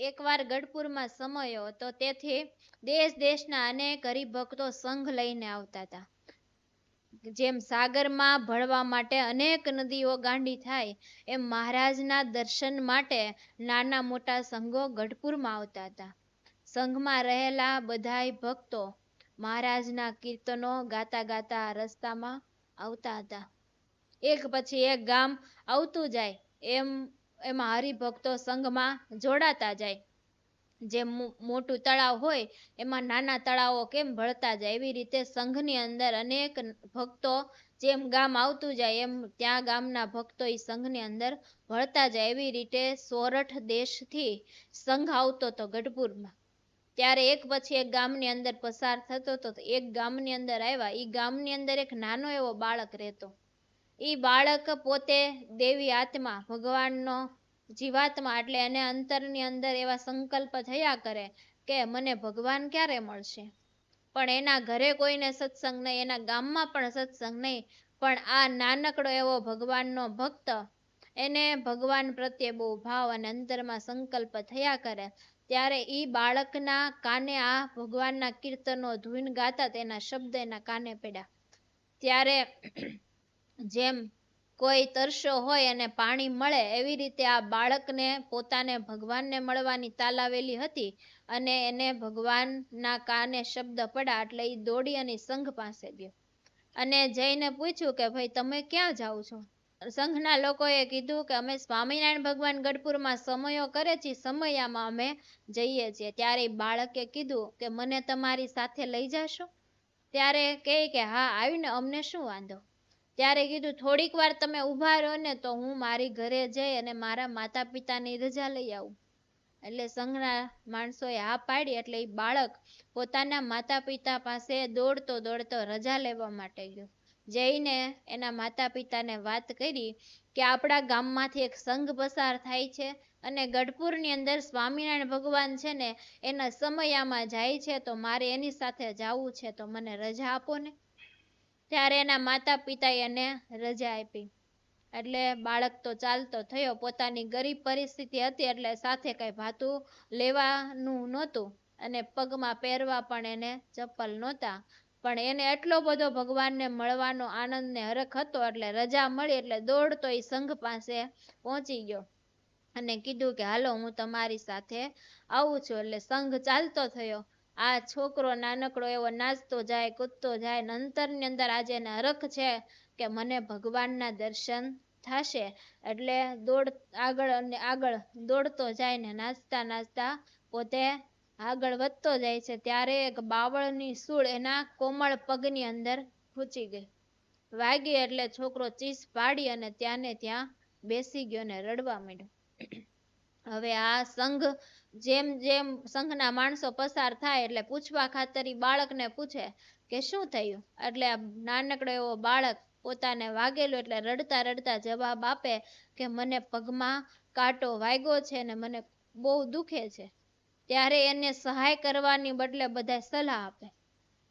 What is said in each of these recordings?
એકવાર ગઢપુરમાં સમયો હતો, તેથી દેશ દેશના અનેક હરિભક્તો સંઘ લઈને આવતા હતા. જેમ સાગરમાં ભળવા માટે અનેક નદીઓ ગાંડી થાય, એમ મહારાજના દર્શન માટે નાના મોટા સંઘો ગઢપુરમાં આવતા હતા. સંઘમાં રહેલા બધાય ભક્તો મહારાજના કીર્તનો ગાતા ગાતા રસ્તામાં આવતા હતા. એક પછી એક ગામ આવતું જાય, એમ એમાં હરિભક્તો સંઘમાં જોડાતા જાય. જેમ મોટું તળાવ હોય, એમાં નાના તળાવો કેમ ભળતા જાય? એવી રીતે સંઘની અંદર અનેક ભક્તો જેમ ગામ આવતું જાય, એમ ત્યાં ગામના ભક્તો એ સંઘની અંદર ભળતા જાય. એવી રીતે સોરઠ દેશથી સંઘ આવતો હતો ગઢપુરમાં. ત્યારે એક પછી એક ગામની અંદર પસાર થતો હતો એક ગામની અંદર આવ્યા. એ ગામની અંદર એક નાનો એવો બાળક રહેતો. ઈ બાળક પોતે દેવી આત્મા, ભગવાનનો જીવાત્મા એટલે એને અંતરની અંદર એવા સંકલ્પ થયા કરે કે મને ભગવાન ક્યારે મળશે? પણ એના ઘરે કોઈને સત્સંગ નહીં, એના ગામમાં પણ સત્સંગ નહીં, પણ આ નાનકડો એવો ભગવાનનો ભક્ત એને ભગવાન પ્રત્યે બહુ ભાવ અને અંતરમાં સંકલ્પ થયા કરે. ત્યારે એ બાળકના કાને આ ભગવાનના કીર્તનો ધૂન ગાતા તેના શબ્દ એના કાને પડ્યા. ત્યારે જેમ કોઈ તરસ્યો હોય અને પાણી મળે, એવી રીતે આ બાળકને પોતાને ભગવાનને મળવાની તાલાવેલી હતી અને એને ભગવાનના કાને શબ્દ પડ્યા એટલે એ દોડી અને સંઘ પાસે ગયો. અને જઈને પૂછ્યું કે, ભાઈ, તમે ક્યાં જાઓ છો? સંઘના લોકોએ કીધું કે, અમે સ્વામિનારાયણ ભગવાન ગઢપુરમાં સમયો કરે છે, સમયામાં અમે જઈએ છીએ. ત્યારે બાળકે કીધું કે, મને તમારી સાથે લઈ જશો? ત્યારે કહે કે, હા, આવીને અમને શું વાંધો? ત્યારે કીધું, થોડીક વાર તમે ઊભા રહો ને તો હું મારી ઘરે જઈ અને મારા માતા પિતાની રજા લઈ આવું. એટલે સંઘના માણસોએ હા પાડી એટલે એ બાળક પોતાના માતા પિતા પાસે દોડતો દોડતો રજા લેવા માટે ગયો. જઈને એના માતા પિતાને વાત કરી કે આપણા ગામમાંથી એક સંઘ પસાર થાય છે અને ગઢપુરની અંદર સ્વામિનારાયણ ભગવાન છે ને એના સમયામાં જાય છે તો મારે એની સાથે જાવું છે તો મને રજા આપો ને. ત્યારે એના માતા પિતા એને રજા આપી. એટલે બાળક તો ચાલતો થયો, પોતાની ગરીબ પરિસ્થિતિ હતી એટલે સાથે કઈ ભાતું લેવાનું નહોતું અને પગમાં પહેરવા પણ એને ચપ્પલ નહોતા. પણ એને એટલો બધો ભગવાનને મળવાનો આનંદ ને હરખ હતો એટલે રજા મળી એટલે દોડતો એ સંઘ પાસે પહોંચી ગયો અને કીધું કે, હાલો, હું તમારી સાથે આવું છું. એટલે સંઘ ચાલતો થયો. આ છોકરો, નાનકડો એવો નાચતો જાય, કૂદતો જાય ને અંતરની અંદર આજે એને હરખ છે કે મને ભગવાનના દર્શન થશે. એટલે દોડ આગળ અને આગળ દોડતો જાય ને નાચતા નાચતા પોતે આગળ વધતો જાય છે. ત્યારે એક બાવળની સૂળ એના કોમળ પગની અંદર ખૂચી ગઈ. વાગી એટલે છોકરો ચીસ પાડી અને ત્યાંને ત્યાં બેસી ગયો ને રડવા માંડ્યો. હવે આ સંઘ જેમ જેમ સંઘના માણસો પસાર થાય એટલે પૂછવા ખાતર બાળકને પૂછે કે શું થયું? એટલે નાનકડો એવો બાળક પોતાને વાગેલું એટલે રડતા રડતા જવાબ આપે કે મને પગમાં કાંટો વાગ્યો છે ને મને બહુ દુખે છે. ત્યારે એને સહાય કરવાની બદલે બધા સલાહ આપે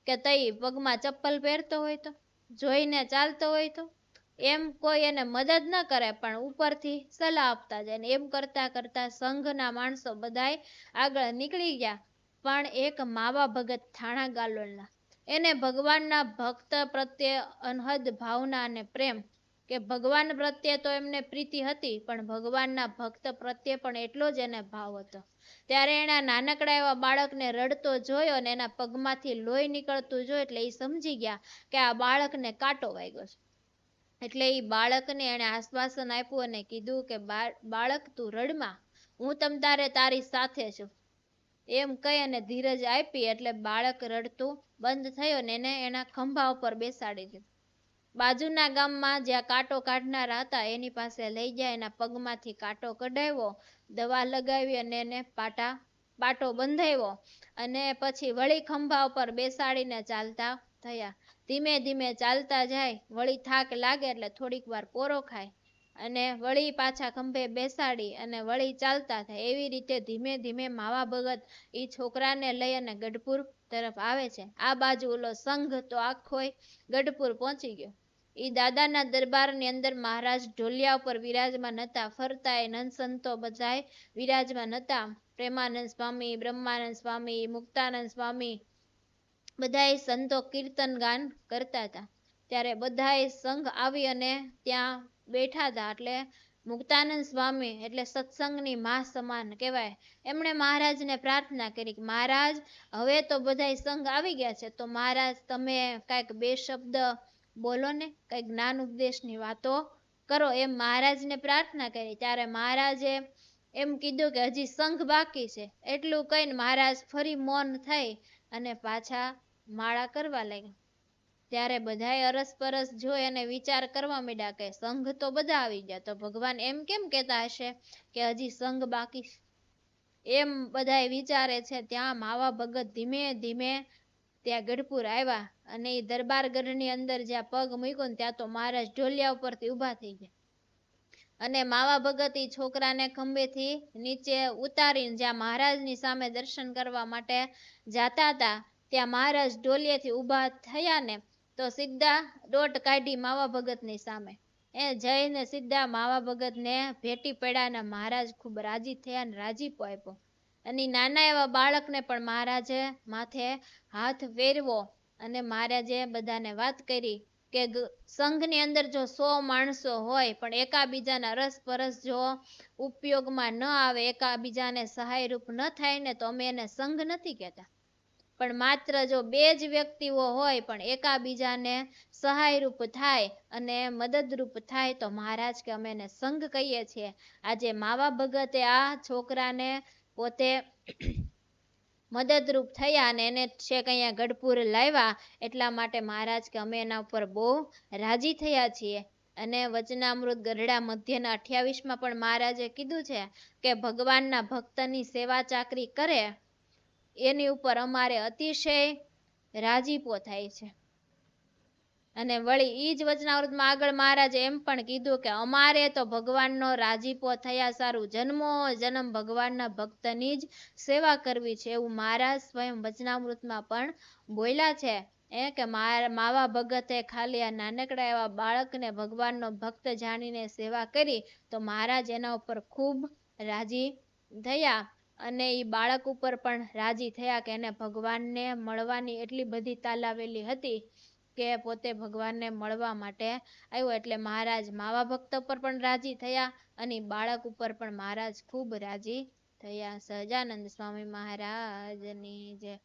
કે તઈ પગમાં ચપ્પલ પહેરતો હોય તો, જોઈને ચાલતો હોય તો એમ કોઈ એને મદદ ન કરે, પણ ઉપરથી સલાહ આપતા જાય એમ કરતા કરતા સંઘના માણસો બધાય આગળ નીકળી ગયા. પણ એક માવા ભગત થાણા ગાલોલના. એને ભગવાનના ભક્ત પ્રત્યે અનહદ ભાવના અને પ્રેમ કે ભગવાન પ્રત્યે તો એમને પ્રીતિ હતી, પણ ભગવાનના ભક્ત પ્રત્યે પણ એટલો જ એને ભાવ હતો. ત્યારે એના નાનકડા એવા બાળક ને રડતો જોયો અને એના પગમાંથી લોહી નીકળતું જોયું એટલે એ સમજી ગયા કે આ બાળકને કાંટો વાગ્યો છે. એટલે એ બાળક ને એને આશ્વાસન આપ્યું અને કીધું કે બાળક તું રડમાં. હું તમ તારે તારી સાથે છું. એમ કહી અને ધીરજ આપી એટલે બાળક રડતું બંધ થયો ને એને એના ખંભા ઉપર બેસાડી દીધું. બાજુના ગામમાં જ્યાં કાંટો કાઢનારા હતા, એની પાસે લઈ ગયા, એના પગમાંથી કાંટો કઢાવ્યો, દવા લગાવી અને એને પાટા, પાટો બંધાવ્યો અને પછી વળી ખંભા ઉપર બેસાડીને ચાલતા થયા. ધીમે ધીમે ચાલતા જાય, વળી થાક લાગે એટલે થોડીક વાર પોરો ખાય અને વળી પાછા ખંભે બેસાડી અને વળી ચાલતા થાય. એવી રીતે ધીમે ધીમે માવા ભગત એ છોકરાને લઈ અને ગઢપુર તરફ આવે છે. આ બાજુ ઓલો સંઘ તો આખોય ગઢપુર પહોંચી ગયો. એ દાદાના દરબારની અંદર મહારાજ ઢોલિયા ઉપર વિરાજમાન હતા. ફરતા એ નંદસંતો બધાએ વિરાજમાન હતા. પ્રેમાનંદ સ્વામી, બ્રહ્માનંદ સ્વામી, મુક્તાનંદ સ્વામી બધાય સંતો કીર્તન ગાન કરતા હતા. ત્યારે બધાએ સંઘ આવી અને ત્યાં બેઠા હતા. એટલે મુક્તાનંદ સ્વામી એટલે સત્સંગની મા સમાન કહેવાય. એમણે મહારાજને પ્રાર્થના કરી કે, મહારાજ, હવે તો બધાય સંઘ આવી ગયા છે. તો મહારાજ, તમે કાંઈક બે શબ્દ બોલો ને, કંઈક જ્ઞાન ઉપદેશની વાતો કરો. એમ મહારાજને પ્રાર્થના કરી. ત્યારે મહારાજે એમ કીધું કે, હજી સંઘ બાકી છે. એટલું કહીને મહારાજ ફરી મૌન થઈ અને પાછા માળા કરવા લાગ્યા. ત્યારે બધાય અરસપરસ જોઈ અને વિચાર કરવા માંડ્યા કે સંઘ તો બધા આવી ગયા, તો ભગવાન એમ કેમ કહેતા હશે કે હજી સંઘ બાકી એમ બધાય વિચારે છે, ત્યાં માવા ભગત ધીમે ધીમે ત્યાં ગઢપુર આવ્યા અને એ દરબાર ગઢની અંદર જ્યાં પગ મૂક્યો ને ત્યાં તો મહારાજ ઢોલિયા ઉપરથી ઊભા થઈ ગયા. અને માવા ભગત એ છોકરાને ખંભેથી નીચે ઉતારીને જ્યાં મહારાજની સામે દર્શન કરવા માટે જાતા હતા ત્યાં મહારાજ ઢોલિયાથી ઊભા થયા ને તો સીધા દોટ કાઢી માવા ભગતની સામે. એ જઈને સીધા માવા ભગતને ભેટી પડ્યા અને મહારાજ ખૂબ રાજી થયા અને રાજીપો આપ્યો. અને નાના એવા બાળકને પણ મહારાજે માથે હાથ ફેરવો અને મહારાજે બધાને વાત કરી કે સંઘની અંદર જો સો માણસો હોય પણ એકાબીજાના અરસપરસ જો ઉપયોગમાં ન આવે, એકાબીજાને સહાયરૂપ ન થાય ને તો અમે એને સંઘ નથી કહેતા. પણ માત્ર જો બે જ વ્યક્તિઓ હોય પણ એકાબીજાને સહાયરૂપ થાય અને મદદરૂપ થાય તો મહારાજ કે અમે એને સંઘ કહીએ છીએ. આજે માવા ભગતે આ છોકરાને પોતે મદદરૂપ થયા અને એને છેક અહીંયા ગઢપુર લાવ્યા. એટલા માટે મહારાજ કે અમે એના ઉપર બહુ રાજી થયા છીએ. અને વચનામૃત ગરડા મધ્યના અઠ્યાવીસમાં પણ મહારાજે કીધું છે કે ભગવાનના ભક્તની સેવા ચાકરી કરે. એની ઉપર અમારે અતિશય રાજીપો થાય છે. અને વળી ઈ જ વચનાવૃતમાં આગળ મહારાજે એમ પણ કીધું કે અમારે તો ભગવાનનો રાજીપો થયા સારું. જન્મો જન્મ ભગવાનના ભક્તની જ સેવા કરવી છે એવું મહારાજ સ્વયં વચનામૃતમાં પણ બોલ્યા છે. એ કે માર- માવા ભગતે ખાલી આ નાનકડા એવા બાળકને ભગવાનનો ભક્ત જાણીને સેવા કરી તો મહારાજ એના ઉપર ખૂબ રાજી થયા. અને એ બાળક ઉપર પણ રાજી થયા કે એને ભગવાનને મળવાની એટલી બધી તાલાવેલી હતી કે પોતે ભગવાનને મળવા માટે આવ્યો. એટલે મહારાજ માવા ભક્ત પર પણ રાજી થયા અને બાળક ઉપર પણ મહારાજ ખૂબ રાજી થયા. સહજાનંદ સ્વામી મહારાજની જય